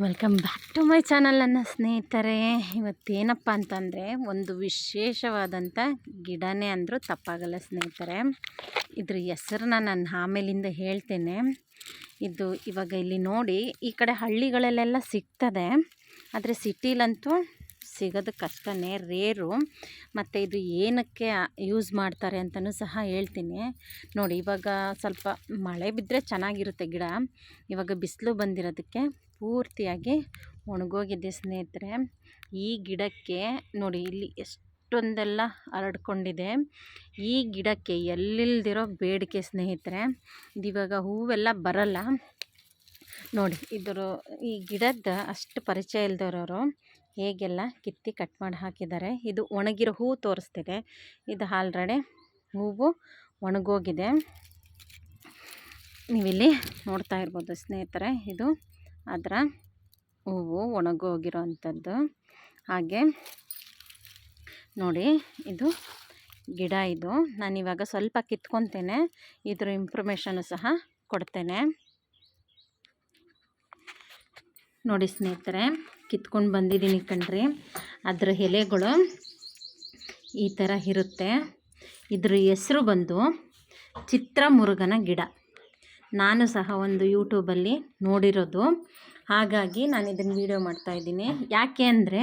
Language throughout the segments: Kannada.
Welcome back to my channel ನನ್ನ ಸ್ನೇಹಿತರೆ. ಇವತ್ತೇನಪ್ಪ ಅಂತಂದರೆ ಒಂದು ವಿಶೇಷವಾದಂಥ ಗಿಡನೇ ಅಂದರೂ ತಪ್ಪಾಗಲ್ಲ ಸ್ನೇಹಿತರೆ. ಇದ್ರ ಹೆಸರನ್ನ ನಾನು ಆಮೇಲಿಂದ ಹೇಳ್ತೇನೆ. ಇದು ಇವಾಗ ಇಲ್ಲಿ ನೋಡಿ ಈ ಕಡೆ ಹಳ್ಳಿಗಳಲ್ಲೆಲ್ಲ ಸಿಗ್ತದೆ. ಆದರೆ ಸಿಟಿಲಂತೂ ಸಿಗೋದು ಕಷ್ಟನೇ ರೇರು, ಮತ್ತು ಇದು ಏನಕ್ಕೆ ಯೂಸ್ ಮಾಡ್ತಾರೆ ಅಂತಲೂ ಸಹ ಹೇಳ್ತೀನಿ. ನೋಡಿ, ಇವಾಗ ಸ್ವಲ್ಪ ಮಳೆ ಬಿದ್ದರೆ ಚೆನ್ನಾಗಿರುತ್ತೆ ಗಿಡ. ಇವಾಗ ಬಿಸಿಲು ಬಂದಿರೋದಕ್ಕೆ ಪೂರ್ತಿಯಾಗಿ ಒಣಗೋಗಿದೆ ಸ್ನೇಹಿತರೆ. ಈ ಗಿಡಕ್ಕೆ ನೋಡಿ, ಇಲ್ಲಿ ಎಷ್ಟೊಂದೆಲ್ಲ ಹರಡ್ಕೊಂಡಿದೆ. ಈ ಗಿಡಕ್ಕೆ ಎಲ್ಲಿಲ್ದಿರೋ ಬೇಡಿಕೆ ಸ್ನೇಹಿತರೆ. ಇದಿವಾಗ ಹೂವೆಲ್ಲ ಬರಲ್ಲ. ನೋಡಿ, ಇದರ ಈ ಗಿಡದ ಅಷ್ಟು ಪರಿಚಯ ಇಲ್ದಿರೋರು ಹೇಗೆಲ್ಲ ಕಿತ್ತಿ ಕಟ್ ಮಾಡಿ ಹಾಕಿದ್ದಾರೆ. ಇದು ಒಣಗಿರೋ ಹೂವು ತೋರಿಸ್ತಿದೆ. ಇದು ಆಲ್ರೆಡಿ ಹೂವು ಒಣಗೋಗಿದೆ. ನೀವಿಲ್ಲಿ ನೋಡ್ತಾ ಇರ್ಬೋದು ಸ್ನೇಹಿತರೆ, ಇದು ಅದರ ಹೂವು ಒಣಗೋಗಿರೋ ಅಂಥದ್ದು ಹಾಗೆ ನೋಡಿ, ಇದು ಗಿಡ ಇದು. ನಾನಿವಾಗ ಸ್ವಲ್ಪ ಕಿತ್ಕೊತೇನೆ. ಇದ್ರ ಇನ್ಫಾರ್ಮೇಷನು ಸಹ ಕೊಡ್ತೇನೆ. ನೋಡಿ ಸ್ನೇಹಿತರೆ, ಕಿತ್ಕೊಂಡು ಬಂದಿದ್ದೀನಿ ಕಣ್ರಿ. ಅದರ ಎಲೆಗಳು ಈ ಥರ ಇರುತ್ತೆ. ಇದ್ರ ಹೆಸರು ಬಂದು ಚಿತ್ರಮುರುಗನ ಗಿಡ. ನಾನು ಸಹ ಒಂದು ಯೂಟ್ಯೂಬಲ್ಲಿ ನೋಡಿರೋದು. ಹಾಗಾಗಿ ನಾನು ಇದನ್ನು ವೀಡಿಯೋ ಮಾಡ್ತಾಯಿದ್ದೀನಿ ಯಾಕೆ ಅಂದರೆ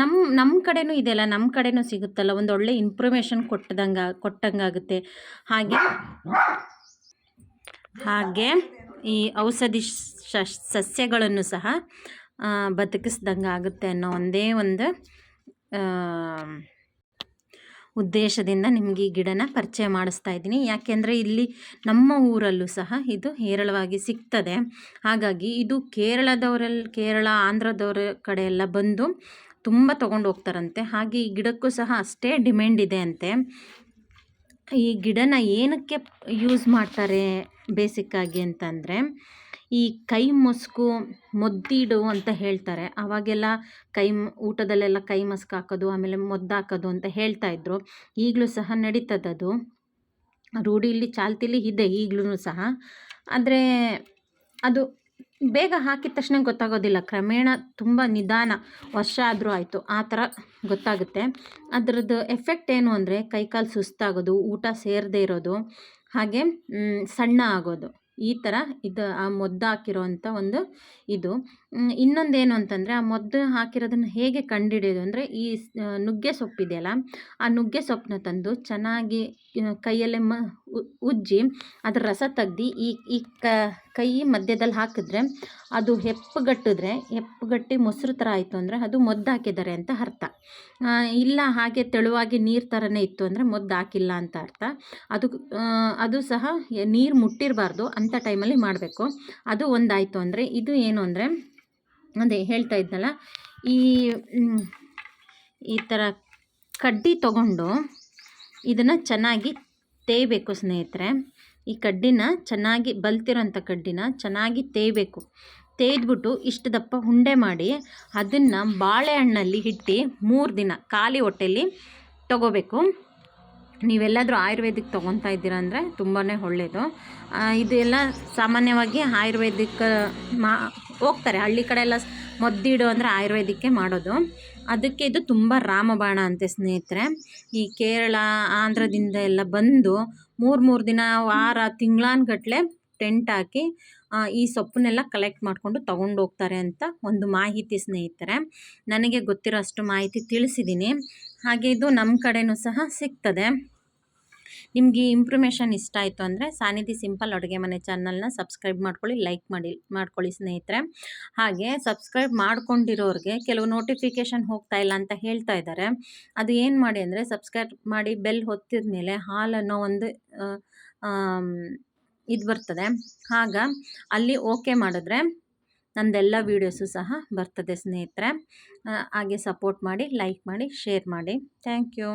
ನಮ್ಮ ನಮ್ಮ ಕಡೆನೂ ಇದೆಯಲ್ಲ ನಮ್ಮ ಕಡೆನೂ ಸಿಗುತ್ತಲ್ಲ, ಒಂದು ಒಳ್ಳೆ ಇನ್ಫಾರ್ಮೇಷನ್ ಕೊಟ್ಟದಂಗೆ, ಕೊಟ್ಟಂಗಾಗುತ್ತೆ. ಹಾಗೆ ಹಾಗೆ ಈ ಔಷಧಿ ಸಸ್ಯಗಳನ್ನು ಸಹ ಬದುಕಿಸ್ದಂಗೆ ಆಗುತ್ತೆ ಅನ್ನೋ ಒಂದೇ ಒಂದು ಉದ್ದೇಶದಿಂದ ನಿಮಗೆ ಈ ಗಿಡನ ಪರಿಚಯ ಮಾಡಿಸ್ತಾ ಇದ್ದೀನಿ. ಯಾಕೆಂದರೆ ಇಲ್ಲಿ ನಮ್ಮ ಊರಲ್ಲೂ ಸಹ ಇದು ಹೇರಳವಾಗಿ ಸಿಗ್ತದೆ. ಹಾಗಾಗಿ ಇದು ಕೇರಳದವರಲ್ಲಿ ಕೇರಳ, ಆಂಧ್ರದವರ ಕಡೆ ಎಲ್ಲ ಬಂದು ತುಂಬ ತೊಗೊಂಡು ಹೋಗ್ತಾರಂತೆ. ಹಾಗೆ ಈ ಗಿಡಕ್ಕೂ ಸಹ ಅಷ್ಟೇ ಡಿಮ್ಯಾಂಡ್ ಇದೆ ಅಂತೆ. ಈ ಗಿಡನ ಏನಕ್ಕೆ ಯೂಸ್ ಮಾಡ್ತಾರೆ ಬೇಸಿಕ್ಕಾಗಿ ಅಂತಂದರೆ, ಈ ಕೈ ಮೊಸ್ಕು ಮೊದ್ದಿಡು ಅಂತ ಹೇಳ್ತಾರೆ. ಆವಾಗೆಲ್ಲ ಕೈ ಊಟದಲ್ಲೆಲ್ಲ ಕೈ ಮಸ್ಕು ಹಾಕೋದು, ಆಮೇಲೆ ಮೊದ್ದು ಹಾಕೋದು ಅಂತ ಹೇಳ್ತಾ ಇದ್ರು. ಈಗಲೂ ಸಹ ನಡೀತದದು ರೂಢಿಲಿ ಚಾಲ್ತಿಲಿ ಇದೆ ಈಗಲೂ ಸಹ. ಆದರೆ ಅದು ಬೇಗ ಹಾಕಿದ ತಕ್ಷಣ ಗೊತ್ತಾಗೋದಿಲ್ಲ. ಕ್ರಮೇಣ ತುಂಬ ನಿಧಾನ ವರ್ಷ ಆದರೂ ಆಯಿತು. ಆ ಥರ ಗೊತ್ತಾಗುತ್ತೆ. ಅದರದ್ದು ಎಫೆಕ್ಟ್ ಏನು ಅಂದರೆ ಕೈಕಾಲು ಸುಸ್ತಾಗೋದು, ಊಟ ಸೇರದೇ ಇರೋದು, ಹಾಗೆ ಸಣ್ಣ ಆಗೋದು. ಈ ಥರ ಇದು, ಆ ಮದ್ದು ಹಾಕಿರೋವಂಥ ಒಂದು ಇದು. ಇನ್ನೊಂದೇನು ಅಂತಂದರೆ ಆ ಮದ್ದು ಹಾಕಿರೋದನ್ನು ಹೇಗೆ ಕಂಡುಹಿಡಿಯೋದು ಅಂದರೆ ಈ ನುಗ್ಗೆ ಸೊಪ್ಪಿದೆಯಲ್ಲ, ಆ ನುಗ್ಗೆ ಸೊಪ್ಪನ್ನ ತಂದು ಚೆನ್ನಾಗಿ ಕೈಯಲ್ಲೇ ಮ ಉಜ್ಜಿ ಅದ್ರ ರಸ ತೆಗ್ದು ಈ ಈ ಕೈ ಮಧ್ಯದಲ್ಲಿ ಹಾಕಿದ್ರೆ ಅದು ಹೆಪ್ಪುಗಟ್ಟಿದ್ರೆ, ಹೆಪ್ಪುಗಟ್ಟಿ ಮೊಸರು ಥರ ಆಯಿತು ಅಂದರೆ ಅದು ಮೊದ್ದು ಹಾಕಿದ್ದಾರೆ ಅಂತ ಅರ್ಥ. ಇಲ್ಲ ಹಾಗೆ ತೆಳುವಾಗಿ ನೀರು ಥರನೇ ಇತ್ತು ಅಂದರೆ ಮೊದ್ದು ಹಾಕಿಲ್ಲ ಅಂತ ಅರ್ಥ. ಅದು ಅದು ಸಹ ನೀರು ಮುಟ್ಟಿರಬಾರ್ದು ಅಂಥ ಟೈಮಲ್ಲಿ ಮಾಡಬೇಕು. ಅದು ಒಂದಾಯಿತು ಅಂದರೆ ಇದು ಏನು ಅಂದರೆ, ಅದೇ ಹೇಳ್ತಾ ಇದ್ನಲ್ಲ, ಈ ಈ ಥರ ಕಡ್ಡಿ ತಗೊಂಡು ಇದನ್ನು ಚೆನ್ನಾಗಿ ತೇಯಬೇಕು ಸ್ನೇಹಿತರೆ. ಈ ಕಡ್ಡಿನ ಚೆನ್ನಾಗಿ ಬಲ್ತಿರೋಂಥ ಕಡ್ಡಿನ ಚೆನ್ನಾಗಿ ತೇಯಬೇಕು ತೇದ್ಬಿಟ್ಟು ಇಷ್ಟು ದಪ್ಪ ಉಂಡೆ ಮಾಡಿ ಅದನ್ನು ಬಾಳೆಹಣ್ಣಲ್ಲಿ ಇಟ್ಟು ಮೂರು ದಿನ ಖಾಲಿ ಹೊಟ್ಟೆಲಿ ತಗೋಬೇಕು. ನೀವೆಲ್ಲಾದರೂ ಆಯುರ್ವೇದಿಕ್ ತೊಗೊತಾ ಇದ್ದೀರಾ ಅಂದರೆ ತುಂಬಾ ಒಳ್ಳೆಯದು ಇದೆಲ್ಲ ಸಾಮಾನ್ಯವಾಗಿ ಆಯುರ್ವೇದಿಕ್ ಮಾ, ಹೋಗ್ತಾರೆ ಹಳ್ಳಿ ಕಡೆ ಎಲ್ಲ ಮದ್ದಿಡು ಅಂದರೆ ಆಯುರ್ವೇದಿಕ್ಕೆ ಮಾಡೋದು. ಅದಕ್ಕೆ ಇದು ತುಂಬ ರಾಮಬಾಣ ಅಂತೆ ಸ್ನೇಹಿತರೆ. ಈ ಕೇರಳ, ಆಂಧ್ರದಿಂದ ಎಲ್ಲ ಬಂದು ಮೂರು ಮೂರು ದಿನ, ವಾರ, ತಿಂಗಳಾನ್ಗಟ್ಲೆ ಟೆಂಟ್ ಹಾಕಿ ಈ ಸೊಪ್ಪನ್ನೆಲ್ಲ ಕಲೆಕ್ಟ್ ಮಾಡಿಕೊಂಡು ತೊಗೊಂಡು ಹೋಗ್ತಾರೆ ಅಂತ ಒಂದು ಮಾಹಿತಿ ಸ್ನೇಹಿತರೆ. ನನಗೆ ಗೊತ್ತಿರೋ ಅಷ್ಟು ಮಾಹಿತಿ ತಿಳಿಸಿದ್ದೀನಿ ಹಾಗೆ ಇದು ನಮ್ಮ ಕಡೆಯೂ ಸಹ ಸಿಗ್ತದೆ. ನಿಮಗೆ ಈ ಇಷ್ಟ ಆಯಿತು ಅಂದರೆ ಸಾನಿಧಿ ಸಿಂಪಲ್ ಅಡುಗೆ ಮನೆ ಚಾನಲ್ನ ಸಬ್ಸ್ಕ್ರೈಬ್ ಮಾಡ್ಕೊಳ್ಳಿ ಲೈಕ್ ಮಾಡಿ, ಮಾಡ್ಕೊಳ್ಳಿ ಸ್ನೇಹಿತರೆ. ಹಾಗೆ ಸಬ್ಸ್ಕ್ರೈಬ್ ಮಾಡ್ಕೊಂಡಿರೋರಿಗೆ ಕೆಲವು ನೋಟಿಫಿಕೇಷನ್ ಹೋಗ್ತಾ ಇಲ್ಲ ಅಂತ ಹೇಳ್ತಾ ಇದ್ದಾರೆ. ಅದು ಏನು ಮಾಡಿ ಅಂದರೆ ಸಬ್ಸ್ಕ್ರೈಬ್ ಮಾಡಿ ಬೆಲ್ ಹೊತ್ತಿದ ಮೇಲೆ ಹಾಲನ್ನೋ ಒಂದು ಇದು ಬರ್ತದೆ. ಆಗ ಅಲ್ಲಿ ಓಕೆ ಮಾಡಿದ್ರೆ ನಂದೆಲ್ಲ ವೀಡಿಯೋಸು ಸಹ ಬರ್ತದೆ ಸ್ನೇಹಿತರೆ. ಹಾಗೆ ಸಪೋರ್ಟ್ ಮಾಡಿ ಲೈಕ್ ಮಾಡಿ ಶೇರ್ ಮಾಡಿ. Thank you